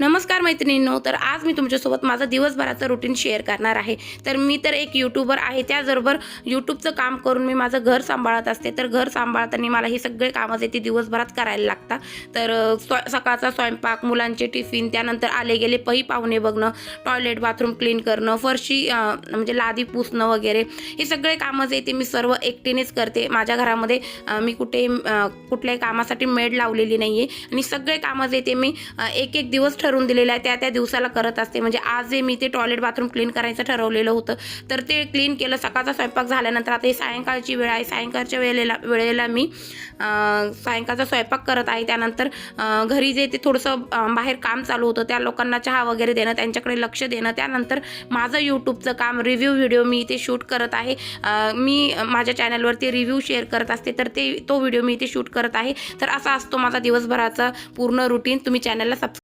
नमस्कार मैत्रिणींनो तर आज मी तुमच्यासोबत माझं दिवसभराचं रुटीन शेअर करणार आहे. तर मी तर एक यूट्यूबर आहे त्याचबरोबर यूट्यूबचं काम करून मी माझं घर सांभाळत असते. तर घर सांभाळताना मला हे सगळे कामं जे ते दिवसभरात करायला लागतात. तर स्व सकाळचा स्वयंपाक मुलांचे टिफिन त्यानंतर आले गेले पही पाहुणे बघणं टॉयलेट बाथरूम क्लीन करणं फरशी म्हणजे लादी पुसणं वगैरे हे सगळे कामं जे ते मी सर्व एकटीनेच करते. माझ्या घरामध्ये मी कुठे कुठल्याही कामासाठी मेड लावलेली नाही आहे आणि सगळे कामं जे ते मी एक एक दिवस ठरवून दिलेलं आहे त्या त्या दिवसाला करत असते. म्हणजे आज जे मी ते टॉयलेट बाथरूम क्लीन करायचं ठरवलेलं होतं तर ते क्लीन केलं. सकाळचा स्वयंपाक झाल्यानंतर आता ही सायंकाळची वेळ आहे. सायंकाळच्या वेळेला वेळेला मी सायंकाळचा स्वयंपाक करत आहे. त्यानंतर घरी जे ते थोडंसं बाहेर काम चालू होतं त्या लोकांना चहा वगैरे देणं त्यांच्याकडे लक्ष देणं. त्यानंतर माझं यूट्यूबचं काम रिव्ह्यू व्हिडिओ मी इथे शूट करत आहे. मी माझ्या चॅनलवरती रिव्ह्यू शेअर करत असते तर ते तो व्हिडिओ मी इथे शूट करत आहे. तर असा असतो माझा दिवसभराचा पूर्ण रुटीन तुम्ही चॅनलला सबस्क्राईब